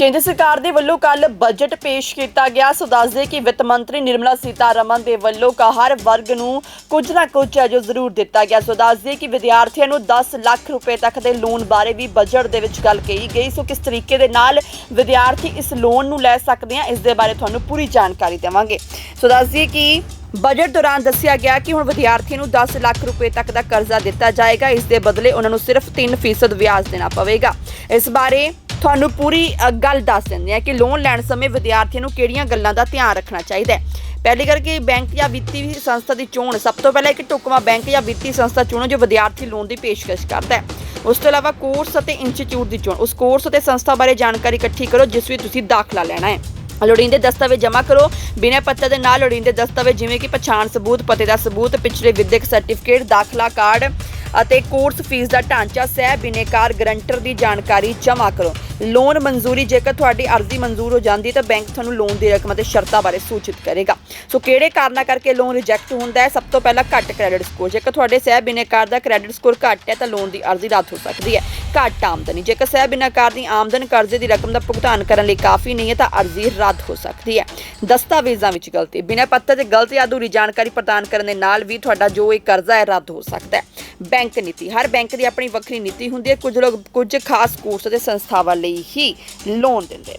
ਕੇਂਦਰ ਸਰਕਾਰ ਦੇ ਵੱਲੋਂ ਕੱਲ ਬਜਟ ਪੇਸ਼ ਕੀਤਾ ਗਿਆ। ਸੋ ਦੱਸਦੇ ਕਿ ਵਿੱਤ ਮੰਤਰੀ ਨਿਰਮਲਾ ਸੀਤਾਰਮਨ ਦੇ ਵੱਲੋਂ ਕਾ, ਹਰ ਵਰਗ ਨੂੰ ਕੁਝ ਨਾ ਕੁਝ ਹੈ ਜੋ ਜ਼ਰੂਰ ਦਿੱਤਾ ਗਿਆ। ਸੋ ਦੱਸਦੇ ਕਿ ਵਿਦਿਆਰਥੀਆਂ ਨੂੰ 10 ਲੱਖ ਰੁਪਏ ਤੱਕ ਦੇ ਲੋਨ ਬਾਰੇ ਵੀ ਬਜਟ ਦੇ ਵਿੱਚ ਗੱਲ ਕਹੀ ਗਈ। ਸੋ ਕਿਸ ਤਰੀਕੇ ਦੇ ਨਾਲ ਵਿਦਿਆਰਥੀ ਇਸ ਲੋਨ ਨੂੰ ਲੈ ਸਕਦੇ ਆ, ਇਸ ਦੇ ਬਾਰੇ ਤੁਹਾਨੂੰ ਪੂਰੀ ਜਾਣਕਾਰੀ ਦੇਵਾਂਗੇ। ਸੋ ਦੱਸਦੇ ਕਿ ਬਜਟ ਦੌਰਾਨ ਦੱਸਿਆ ਗਿਆ ਕਿ ਹੁਣ ਵਿਦਿਆਰਥੀਆਂ ਨੂੰ 10 ਲੱਖ ਰੁਪਏ ਤੱਕ ਦਾ ਕਰਜ਼ਾ ਦਿੱਤਾ ਜਾਏਗਾ। ਇਸ ਦੇ ਬਦਲੇ ਉਹਨਾਂ ਨੂੰ ਸਿਰਫ 3% ਵਿਆਜ ਦੇਣਾ ਪਵੇਗਾ। ਇਸ ਬਾਰੇ ਤੁਹਾਨੂੰ ਪੂਰੀ ਗੱਲ ਦੱਸ ਦਿੰਦੇ ਆ ਕਿ ਲੋਨ ਲੈਣ ਸਮੇਂ ਵਿਦਿਆਰਥੀਆਂ ਨੂੰ ਕਿਹੜੀਆਂ ਗੱਲਾਂ ਦਾ ਧਿਆਨ ਰੱਖਣਾ ਚਾਹੀਦਾ ਹੈ। ਪਹਿਲੀ ਗੱਲ ਕਿ ਬੈਂਕ ਜਾਂ ਵਿੱਤੀ ਸੰਸਥਾ ਦੀ ਚੋਣ ਸਭ ਤੋਂ ਪਹਿਲਾਂ ਇੱਕ ਢੁਕਵਾਂ ਬੈਂਕ ਜਾਂ ਵਿੱਤੀ ਸੰਸਥਾ ਚੁਣੋ ਜੋ ਵਿਦਿਆਰਥੀ ਲੋਨ ਦੀ ਪੇਸ਼ਕਸ਼ ਕਰਦਾ ਹੈ। ਉਸ ਤੋਂ ਇਲਾਵਾ ਕੋਰਸ ਅਤੇ ਇੰਸਟੀਚਿਊਟ ਦੀ ਚੋਣ, ਉਸ ਕੋਰਸ ਅਤੇ ਸੰਸਥਾ ਬਾਰੇ ਜਾਣਕਾਰੀ ਇਕੱਠੀ ਕਰੋ ਜਿਸ ਵਿੱਚ ਤੁਸੀਂ ਦਾਖਲਾ ਲੈਣਾ ਹੈ। ਲੋੜੀਂਦੇ ਦਸਤਾਵੇਜ਼ ਜਮ੍ਹਾਂ ਕਰੋ, ਬਿਨਾਂ ਪੱਤਰ ਦੇ ਨਾਲ ਲੋੜੀਂਦੇ ਦਸਤਾਵੇਜ਼ ਜਿਵੇਂ ਕਿ ਪਛਾਣ ਸਬੂਤ, ਪਤੇ ਦਾ ਸਬੂਤ, ਪਿਛਲੇ ਵਿਦਿਅਕ ਸਰਟੀਫਿਕੇਟ ਦਾਖਲਾ ਕਾਰਡ ਅਤੇ ਕੋਰਸ ਫੀਸ ਦਾ ਢਾਂਚਾ ਸਹਿ ਬਿਨੇਕਾਰ ਗਰੰਟਰ ਦੀ ਜਾਣਕਾਰੀ ਜਮ੍ਹਾਂ ਕਰੋ। ਲੋਨ ਮਨਜ਼ੂਰੀ ਜੇਕਰ ਤੁਹਾਡੀ ਅਰਜ਼ੀ ਮਨਜ਼ੂਰ ਹੋ ਜਾਂਦੀ ਤਾਂ ਬੈਂਕ ਤੁਹਾਨੂੰ ਲੋਨ ਦੀ ਰਕਮ ਅਤੇ ਸ਼ਰਤਾਂ ਬਾਰੇ ਸੂਚਿਤ ਕਰੇਗਾ। ਸੋ ਕਿਹੜੇ ਕਾਰਨਾਂ ਕਰਕੇ ਲੋਨ ਰਿਜੈਕਟ ਹੁੰਦਾ ਹੈ? ਸਭ ਤੋਂ ਪਹਿਲਾਂ ਘੱਟ ਕ੍ਰੈਡਿਟ ਸਕੋਰ ਜੇਕਰ ਤੁਹਾਡੇ ਸਹਿ ਬਿਨੇਕਾਰ ਦਾ ਕ੍ਰੈਡਿਟ ਸਕੋਰ ਘੱਟ ਹੈ ਤਾਂ ਲੋਨ ਦੀ ਅਰਜ਼ੀ ਰੱਦ ਹੋ ਸਕਦੀ ਹੈ। ਘੱਟ ਆਮਦਨੀ। ਜੇਕਰ ਸਹਿ ਬਿਨੇਕਾਰ ਦੀ ਆਮਦਨ ਕਰਜ਼ੇ ਦੀ ਰਕਮ ਦਾ ਭੁਗਤਾਨ ਕਰਨ ਲਈ ਕਾਫੀ ਨਹੀਂ ਹੈ ਤਾਂ ਅਰਜ਼ੀ ਰੱਦ ਹੋ ਸਕਦੀ ਹੈ। ਦਸਤਾਵੇਜ਼ਾਂ ਵਿੱਚ ਗਲਤੀ। ਬਿਨਾਂ ਪੱਤਰ ਤੇ ਗਲਤ ਜਾਂ ਅਧੂਰੀ ਜਾਣਕਾਰੀ ਪ੍ਰਦਾਨ ਕਰਨ ਦੇ ਨਾਲ ਵੀ ਤੁਹਾਡਾ ਜੋ ਇਹ ਕਰਜ਼ਾ ਹੈ, ਰੱਦ ਹੋ ਸਕਦਾ ਹੈ। ਬੈਂਕ ਨੀਤੀ। ਹਰ ਬੈਂਕ ਦੀ ਆਪਣੀ ਵੱਖਰੀ ਨੀਤੀ ਹੁੰਦੀ ਹੈ। ਕੁਝ ਲੋਕ ਕੁਝ ਖਾਸ ਕੋਰਸ ਅਤੇ ਸੰਸਥਾਵਾਂ ਲਈ ਹੀ ਲੋਨ ਦਿੰਦੇ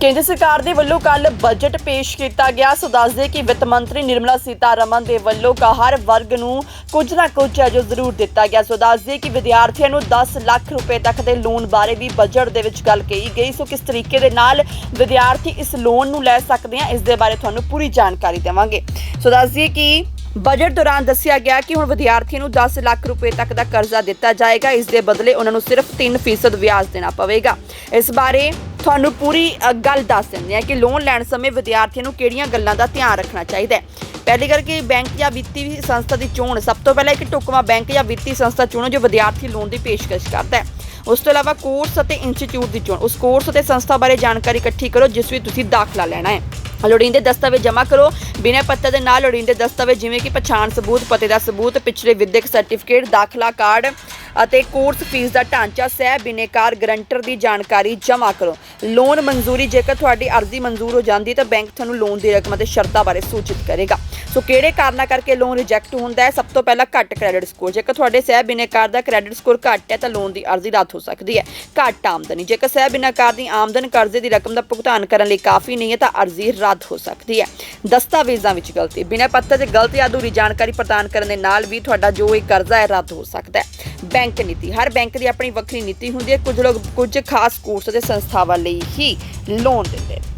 ਕੇਂਦਰ ਸਰਕਾਰ ਦੇ ਵੱਲੋਂ ਕੱਲ ਬਜਟ ਪੇਸ਼ ਕੀਤਾ ਗਿਆ। ਸੋ ਦੱਸਦੇ ਕਿ ਵਿੱਤ ਮੰਤਰੀ ਨਿਰਮਲਾ ਸੀਤਾਰਮਨ ਦੇ ਵੱਲੋਂ ਹਰ ਵਰਗ ਨੂੰ ਕੁਝ ਨਾ ਕੁਝ ਹੈ ਜੋ ਜ਼ਰੂਰ ਦਿੱਤਾ ਗਿਆ। ਸੋ ਦੱਸਦੇ ਕਿ ਵਿਦਿਆਰਥੀਆਂ ਨੂੰ 10 ਲੱਖ ਰੁਪਏ ਤੱਕ ਦੇ ਲੋਨ ਬਾਰੇ ਵੀ ਬਜਟ ਦੇ ਵਿੱਚ ਗੱਲ ਕਹੀ ਗਈ। ਸੋ ਕਿਸ ਤਰੀਕੇ ਦੇ ਨਾਲ ਵਿਦਿਆਰਥੀ ਇਸ ਲੋਨ ਨੂੰ ਲੈ ਸਕਦੇ ਆ, ਇਸ ਦੇ ਬਾਰੇ ਤੁਹਾਨੂੰ ਪੂਰੀ ਜਾਣਕਾਰੀ ਦੇਵਾਂਗੇ। ਸੋ ਦੱਸਦੇ ਕਿ ਬਜਟ ਦੌਰਾਨ ਦੱਸਿਆ ਗਿਆ ਕਿ ਹੁਣ ਵਿਦਿਆਰਥੀ ਨੂੰ 10 ਲੱਖ ਰੁਪਏ ਤੱਕ ਦਾ ਕਰਜ਼ਾ ਦਿੱਤਾ ਜਾਏਗਾ। ਇਸ ਦੇ ਬਦਲੇ ਉਹਨਾਂ ਨੂੰ ਸਿਰਫ 3% ਵਿਆਜ ਦੇਣਾ ਪਵੇਗਾ। ਇਸ ਬਾਰੇ ਤੁਹਾਨੂੰ ਪੂਰੀ ਗੱਲ ਦੱਸ ਦਿੰਦੇ ਆ ਕਿ ਲੋਨ ਲੈਣ ਸਮੇਂ ਵਿਦਿਆਰਥੀਆਂ ਨੂੰ ਕਿਹੜੀਆਂ ਗੱਲਾਂ ਦਾ ਧਿਆਨ ਰੱਖਣਾ ਚਾਹੀਦਾ ਹੈ। ਪਹਿਲੀ ਗੱਲ ਕਿ ਬੈਂਕ ਜਾਂ ਵਿੱਤੀ ਸੰਸਥਾ ਦੀ ਚੋਣ ਸਭ ਤੋਂ ਪਹਿਲਾਂ ਇੱਕ ਢੁਕਵਾਂ ਬੈਂਕ ਜਾਂ ਵਿੱਤੀ ਸੰਸਥਾ ਚੁਣੋ ਜੋ ਵਿਦਿਆਰਥੀ ਲੋਨ ਦੀ ਪੇਸ਼ਕਸ਼ ਕਰਦਾ ਹੈ। ਉਸ ਤੋਂ ਇਲਾਵਾ ਕੋਰਸ ਅਤੇ ਇੰਸਟੀਚਿਊਟ ਦੀ ਚੋਣ। ਉਸ ਕੋਰਸ ਅਤੇ ਸੰਸਥਾ ਬਾਰੇ ਜਾਣਕਾਰੀ ਇਕੱਠੀ ਕਰੋ, ਜਿਸ ਵਿੱਚ ਤੁਸੀਂ ਦਾਖਲਾ ਲੈਣਾ ਹੈ। ਲੋੜੀਂਦੇ ਦਸਤਾਵੇਜ਼ ਜਮ੍ਹਾਂ ਕਰੋ। ਬਿਨਾਂ ਪੱਤਰ ਦੇ ਨਾਲ ਲੋੜੀਂਦੇ ਦਸਤਾਵੇਜ਼, ਜਿਵੇਂ ਕਿ ਪਛਾਣ ਸਬੂਤ, ਪਤੇ ਦਾ ਸਬੂਤ, ਪਿਛਲੇ ਵਿਦਿਅਕ ਸਰਟੀਫਿਕੇਟ ਦਾਖਲਾ ਕਾਰਡ ਅਤੇ ਕੋਰਸ ਫੀਸ ਦਾ ਢਾਂਚਾ, ਸਹਿ ਬਿਨੇਕਾਰ ਗਰੰਟਰ ਦੀ ਜਾਣਕਾਰੀ ਜਮ੍ਹਾਂ ਕਰੋ। ਲੋਨ ਮਨਜ਼ੂਰੀ ਜੇਕਰ ਤੁਹਾਡੀ ਅਰਜ਼ੀ ਮਨਜ਼ੂਰ ਹੋ ਜਾਂਦੀ ਤਾਂ ਬੈਂਕ ਤੁਹਾਨੂੰ ਲੋਨ ਦੀ ਰਕਮ ਅਤੇ ਸ਼ਰਤਾਂ ਬਾਰੇ ਸੂਚਿਤ ਕਰੇਗਾ। ਸੋ ਕਿਹੜੇ ਕਾਰਨਾਂ ਕਰਕੇ ਲੋਨ ਰਿਜੈਕਟ ਹੁੰਦਾ ਹੈ? ਸਭ ਤੋਂ ਪਹਿਲਾਂ ਘੱਟ ਕ੍ਰੈਡਿਟ ਸਕੋਰ ਜੇਕਰ ਤੁਹਾਡੇ ਸਹਿਬ ਬਿਨੇਕਾਰ ਦਾ ਕ੍ਰੈਡਿਟ ਸਕੋਰ ਘੱਟ ਹੈ, ਤਾਂ ਲੋਨ ਦੀ ਅਰਜ਼ੀ ਰੱਦ ਹੋ ਸਕਦੀ ਹੈ। ਘੱਟ ਆਮਦਨੀ। ਜੇਕਰ ਸਹਿ ਬਿਨੇਕਾਰ ਦੀ ਆਮਦਨ ਕਰਜ਼ੇ ਦੀ ਰਕਮ ਦਾ ਭੁਗਤਾਨ ਕਰਨ ਲਈ ਕਾਫੀ ਨਹੀਂ ਹੈ, ਤਾਂ ਅਰਜ਼ੀ ਰੱਦ ਹੋ ਸਕਦੀ ਹੈ। ਦਸਤਾਵੇਜ਼ਾਂ ਵਿੱਚ ਗਲਤੀ। ਬਿਨਾਂ ਪੱਤਰ ਤੇ ਗਲਤ ਜਾਂ ਅਧੂਰੀ ਜਾਣਕਾਰੀ ਪ੍ਰਦਾਨ ਕਰਨ ਦੇ ਨਾਲ ਵੀ ਤੁਹਾਡਾ ਜੋ ਇਹ ਕਰਜ਼ਾ ਹੈ, ਰੱਦ ਹੋ ਸਕਦਾ ਹੈ। ਬੈਂਕ ਨੀਤੀ। ਹਰ ਬੈਂਕ ਦੀ ਆਪਣੀ ਵੱਖਰੀ ਨੀਤੀ ਹੁੰਦੀ ਹੈ। ਕੁਝ ਲੋਕ ਕੁਝ ਖਾਸ ਕੋਰਸ ਅਤੇ ਸੰਸਥਾਵਾਂ ਲਈ ਹੀ ਲੋਨ ਦਿੰਦੇ ਨੇ।